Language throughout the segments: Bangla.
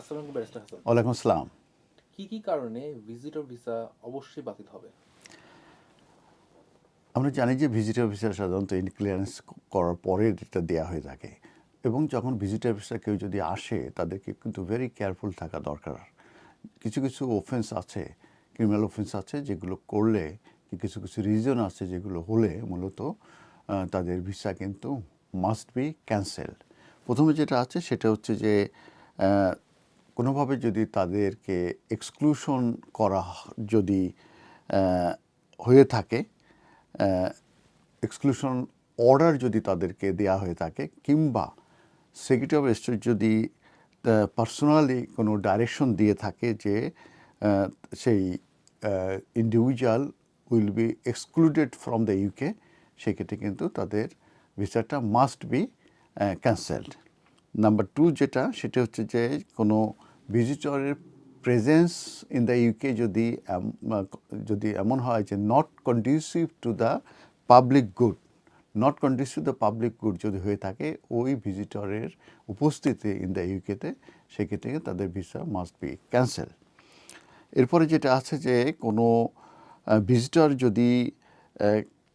আসসালামু আলাইকুম ব্যারিস্টার হাসান। ওয়ালাইকুম আসসালাম। কি কি কারণে ভিজিটর ভিসা অবশ্যই বাতিল হবে? আমরা জানি যে ভিজিটর ভিসা সাধারণত ক্লিয়ারেন্স করার পরে এটা দেওয়া হয়ে থাকে। এবং যখন ভিজিটর ভিসা কেউ যদি আসে তাদেরকে কিন্তু ভেরি কেয়ারফুল থাকা দরকার। কিছু কিছু অফেন্স আছে ক্রিমিনাল অফেন্স আছে যেগুলো করলে কিছু কিছু রিজন আছে যেগুলো হলে মূলত তাদের ভিসা কিন্তু মাস্ট বি ক্যান্সেল প্রথমে যেটা আছে সেটা হচ্ছে যে কোনোভাবে যদি তাদেরকে এক্সক্লুশন করা যদি হয়ে থাকে এক্সক্লুশন অর্ডার যদি তাদেরকে দেয়া হয়ে থাকে, কিংবা সেক্রেটারি অফ স্টেট যদি পার্সোনালি কোনো ডাইরেকশন দিয়ে থাকে যে সেই individual will be excluded from the UK সেক্ষেত্রে কিন্তু তাদের ভিসাটা must be cancelled number two যেটা, সেটা হচ্ছে যে কোনো ভিজিটরের প্রেজেন্স ইন দ্য ইউকে যদি যদি এমন হয় যে not conducive to the public good not conducive the public good যদি হয়ে থাকে, ওই ভিজিটরের উপস্থিতি ইন দ্য ইউকেতে সেক্ষেত্রে তাদের ভিসা মাস্ট বি ক্যান্সেল এরপরে যেটা আছে যে কোনো ভিজিটর যদি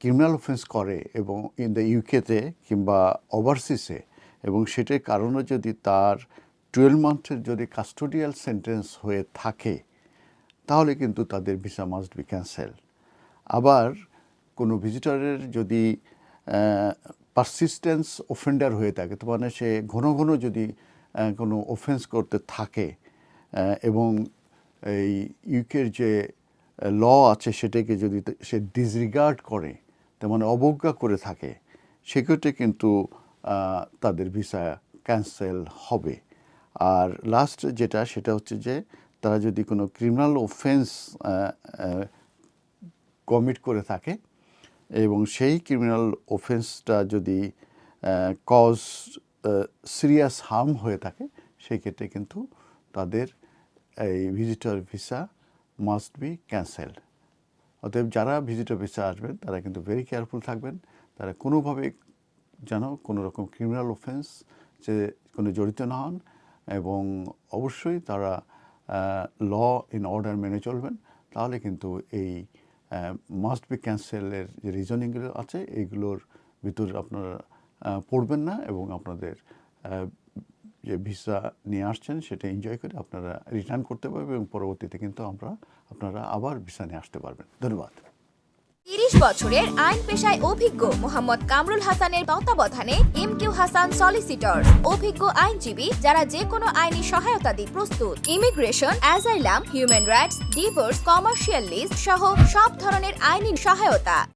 ক্রিমিনাল অফেন্স করে এবং ইন দ্য ইউকেতে কিংবা ওভারসিসে এবং সেটার কারণে যদি তার টুয়েলভ মান্থের যদি কাস্টোডিয়াল সেন্টেন্স হয়ে থাকে, তাহলে কিন্তু তাদের ভিসা মাস্ট বি ক্যান্সেল আবার কোনো ভিজিটরের যদি পারসিস্টেন্স অফেন্ডার হয়ে থাকে, তো মানে সে ঘন ঘন যদি কোনো অফেন্স করতে থাকে এবং এই ইউকের যে ল আছে সেটাকে যদি সে ডিসরিগার্ড করে তার মানে অবজ্ঞা করে থাকে, সেক্ষেত্রে কিন্তু তাদের ভিসা ক্যান্সেল হবে। আর লাস্ট যেটা সেটা হচ্ছে যে তারা যদি কোনো ক্রিমিনাল অফেন্স কমিট করে থাকে এবং সেই ক্রিমিনাল অফেন্সটা যদি কজ সিরিয়াস হার্ম হয়ে থাকে, সেই ক্ষেত্রে কিন্তু তাদের এই visitor visa must be cancelled অতএব যারা ভিজিটর ভিসা আসবেন, তারা কিন্তু ভেরি কেয়ারফুল থাকবেন। তারা কোনোভাবে যেন কোনো রকম ক্রিমিনাল অফেন্স যে কোনো জড়িত না হন। এবং অবশ্যই তারা ল ইন অর্ডার মেনে চলবেন। তাহলে কিন্তু এই মাস্ট বি ক্যান্সেলের যে রিজনিংগুলো আছে এইগুলোর ভিতর আপনারা পড়বেন না এবং আপনাদের যে ভিসা নিয়ে আসছেন সেটা এনজয় করে আপনারা রিটার্ন করতে পারবেন এবং পরবর্তীতে কিন্তু আমরা, আপনারা আবার ভিসা নিয়ে আসতে পারবেন। ধন্যবাদ। তিরিশ বছরের আইন পেশায় অভিজ্ঞ মোহাম্মদ কামরুল হাসানের তত্ত্বাবধানে এম কিউ হাসান সলিসিটর অভিজ্ঞ আইনজীবী যারা যে কোনো আইনি সহায়তা দিয়ে প্রস্তুত। Immigration asylum human rights divorce commercial list সহ সব ধরনের আইনি সহায়তা।